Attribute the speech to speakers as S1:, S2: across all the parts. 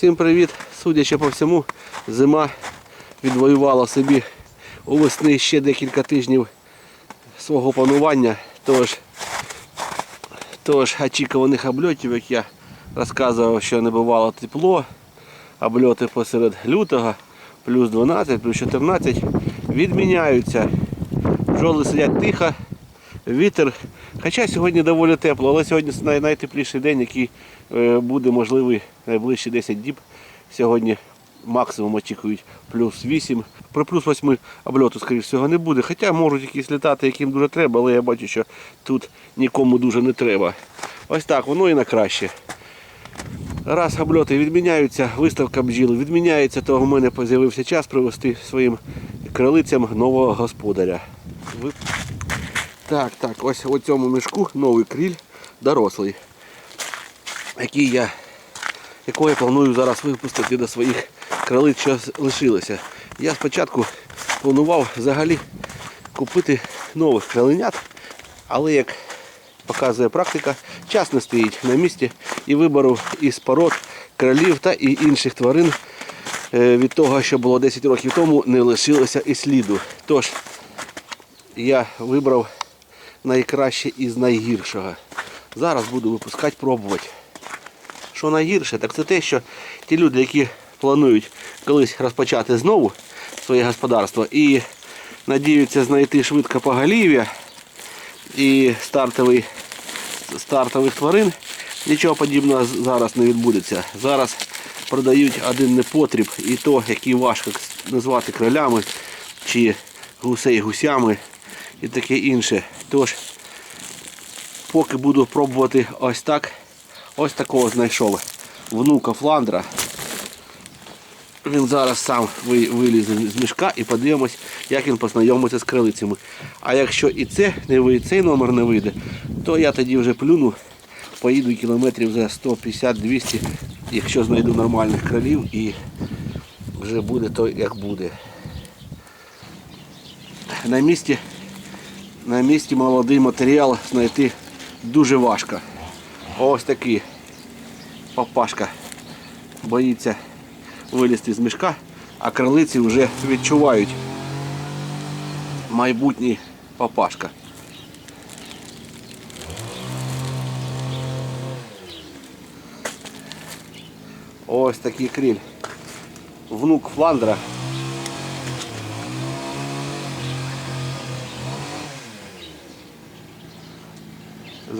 S1: Всім привіт! Судячи по всьому, зима відвоювала собі у весни ще декілька тижнів свого панування. Тож, тож очікуваних обльотів, як я розказував, що не бувало тепло, обльоти посеред лютого, плюс 12, плюс 14, відміняються. Бджоли сидять тихо, вітер. Хоча сьогодні доволі тепло, але сьогодні най- найтепліший день, який е, буде можливий найближчі 10 діб. Сьогодні максимум очікують плюс 8. При плюс 8 обльоту, скоріш всього, не буде. Хоча можуть якісь літати, яким дуже треба, але я бачу, що тут нікому дуже не треба. Ось так, воно і на краще. Раз обльоти відміняються, виставка бджіл відміняється, то у мене з'явився час привести своїм крилицям нового господаря. Так, так, ось у цьому мішку новий кріль дорослий, який я, якого я планую зараз випустити до своїх крилиць, що лишилося. Я спочатку планував взагалі купити нових криленят, але як показує практика, час не стоїть на місці і вибору із пород кролів та і інших тварин е, від того, що було 10 років тому, не лишилося і сліду. Тож я вибрав найкраще із найгіршого. Зараз буду випускати, пробувати. Що найгірше, так це те, що ті люди, які планують колись розпочати знову своє господарство і надіються знайти швидко поголів'я і стартовий, стартових тварин, нічого подібного зараз не відбудеться. Зараз продають один непотріб і то, який важко назвати кролями чи гусей гусями і таке інше. Тож, поки буду пробувати ось так, ось такого знайшов внука Фландра. Він зараз сам вилізе з мішка і подивимось, як він познайомиться з крилицями. А якщо і це не вийде, цей номер не вийде, то я тоді вже плюну, поїду кілометрів за 150-200, якщо знайду нормальних кролів і вже буде то як буде. На місці, на місці молодий матеріал знайти дуже важко. Ось такий папашка боїться вилізти з мішка, а крилиці вже відчувають майбутній папашка. Ось такий кріль. Внук Фландра.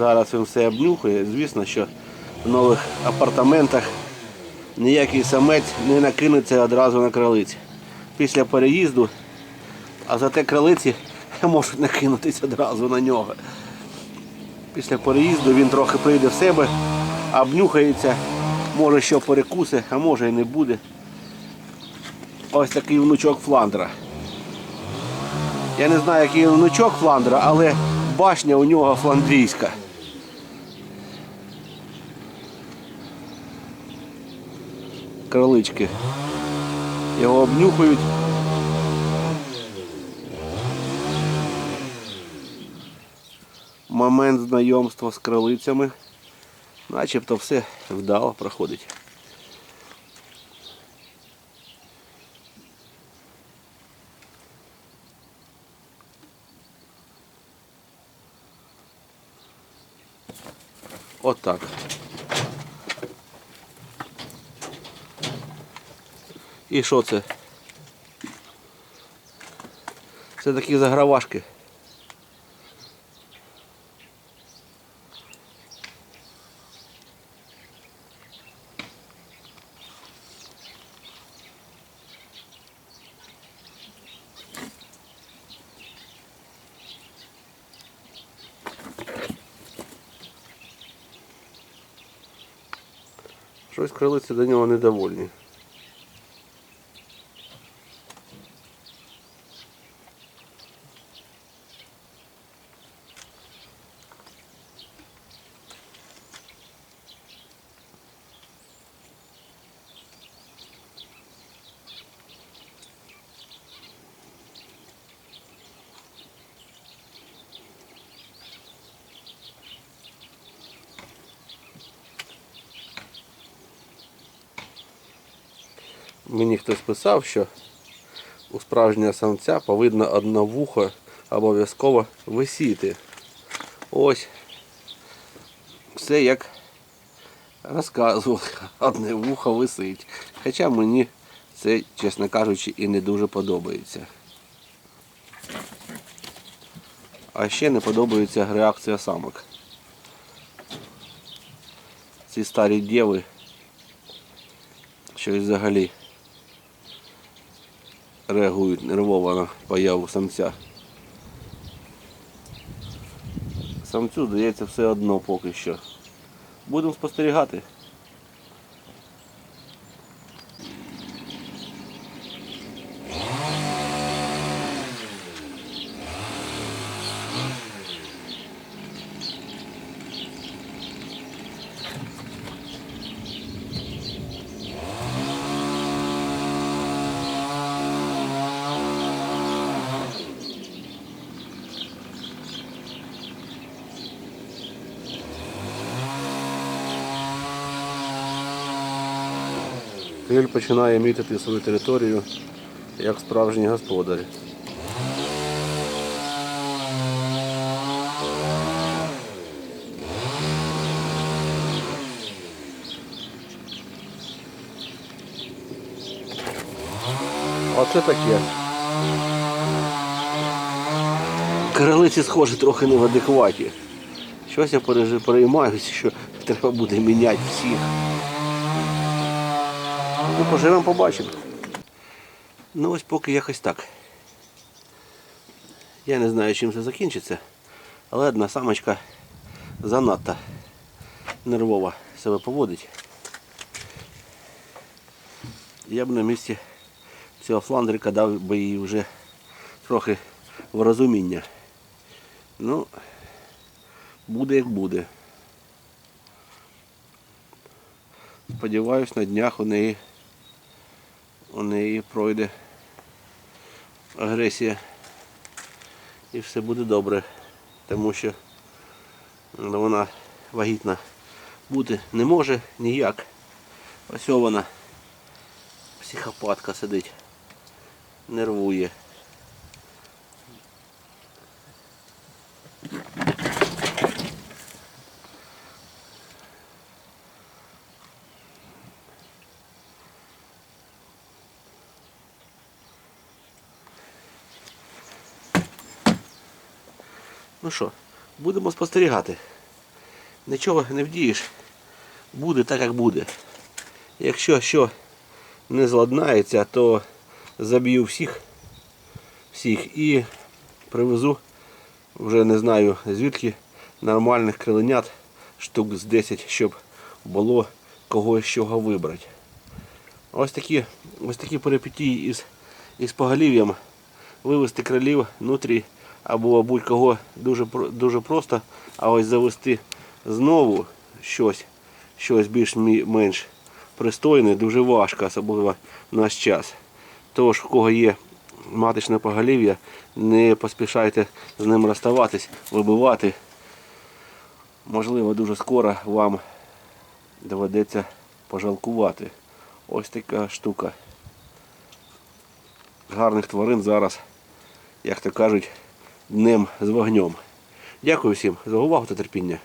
S1: Зараз він все обнюхує. Звісно, що в нових апартаментах ніякий самець не накинеться одразу на кролиці. Після переїзду, а зате кролиці можуть накинутися одразу на нього. Після переїзду він трохи прийде в себе, обнюхається, може що перекусе, а може і не буде. Ось такий внучок Фландра. Я не знаю, який внучок Фландра, але башня у нього фландрійська. Кролички. Його обнюхують. Момент знайомства з кролицями. Начебто все вдало проходить. Отак. І що це? Це такі загравашки. Щось крилиці до нього недовольні. Мені хтось писав, що у справжнього самця повинно одне вухо обов'язково висіти. Ось. Все як розказував, одне вухо висить. Хоча мені це, чесно кажучи, і не дуже подобається. А ще не подобається реакція самок. Ці старі дєви, що взагалі реагують нервово на появу самця. Самцю здається все одно поки що. Будемо спостерігати. Криль починає мітити свою територію як справжній господар. Оце таке. Крилиці схожі трохи не в адекваті. Щось я переймаюся, що треба буде міняти всіх. Ну, поживемо, побачимо. Ну ось поки якось так. Я не знаю, чим це закінчиться, але одна самочка занадто нервово себе поводить. Я б на місці цього фландрика дав би їй вже трохи в розуміння. Ну, буде як буде. Сподіваюсь, на днях у неї у неї пройде агресія і все буде добре, тому що вона вагітна бути не може ніяк. Ось вона психопатка сидить, нервує. Ну що, будемо спостерігати. Нічого не вдієш. Буде так, як буде. Якщо що не зладнається, то заб'ю всіх, всіх і привезу, вже не знаю звідки, нормальних криленят, штук з 10, щоб було когось чого вибрати. Ось такі, ось такі перипетії із, із поголів'ям. Вивести крилів внутрі або будь-кого дуже, дуже просто, а ось завести знову щось, щось більш-менш пристойне, дуже важко, особливо наш час. Тож, в кого є маточне поголів'я, не поспішайте з ним розставатись, вибивати. Можливо, дуже скоро вам доведеться пожалкувати. Ось така штука. Гарних тварин зараз, як то кажуть, днем з вогнем. Дякую всім за увагу та терпіння.